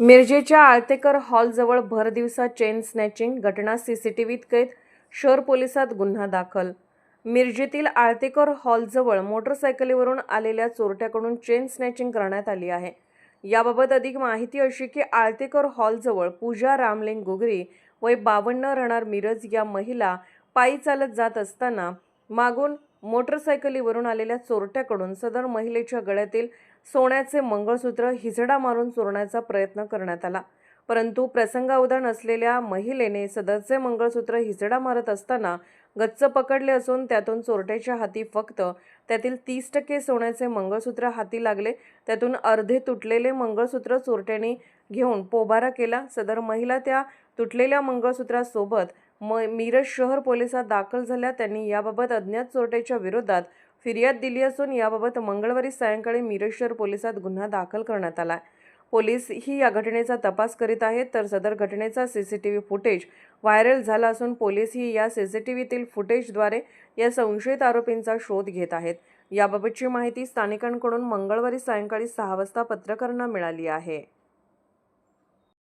मिरजेच्या आळतेकर हॉलजवळ भरदिवसा चेन स्नॅचिंग घटना सीसीटीव्हीत कैद शहर पोलिसात गुन्हा दाखल. मिरजेतील आळतेकर हॉलजवळ मोटरसायकलीवरून आलेल्या चोरट्याकडून चेन स्नॅचिंग करण्यात आली आहे. याबाबत अधिक माहिती अशी की आळतेकर हॉलजवळ पूजा रामलिंग गुगरी वय बावन्न राहणार मिरज या महिला पायी चालत जात असताना मागून मोटरसायकलीवरून आलेल्या चोरट्याकडून सदर महिलेच्या गळ्यातील सोन्याचे मंगळसूत्र हिजडा मारून चोरण्याचा प्रयत्न करण्यात आला. परंतु प्रसंगावधान असलेल्या महिलेने सदरचे मंगळसूत्र हिजडा मारत असताना गच्च पकडले असून त्यातून चोरट्याच्या हाती फक्त त्यातील तीस टक्के सोन्याचे मंगळसूत्र हाती लागले. त्यातून अर्धे तुटलेले मंगळसूत्र चोरट्याने घेऊन पोबारा केला. सदर महिला त्या तुटलेल्या मंगळसूत्रासोबत म मिरज शहर पोलिसात दाखल झाल्या. त्यांनी याबाबत अज्ञात चोरट्याच्या विरोधात फिर्याद दिली असून याबाबत मंगळवारी सायंकाळी मिरेश्वर पोलिसात गुन्हा दाखल करण्यात आला पोलीस ही या घटनेचा तपास करीत आहेत तर सदर घटनेचा सीसीटीव्ही फुटेज व्हायरल झाला असून पोलीस ही या सीसीटीव्हीतील फुटेजद्वारे या संशयित आरोपींचा शोध घेत आहेत. याबाबतची माहिती स्थानिकांकडून मंगळवारी सायंकाळी सहा वाजता पत्रकारांना मिळाली आहे.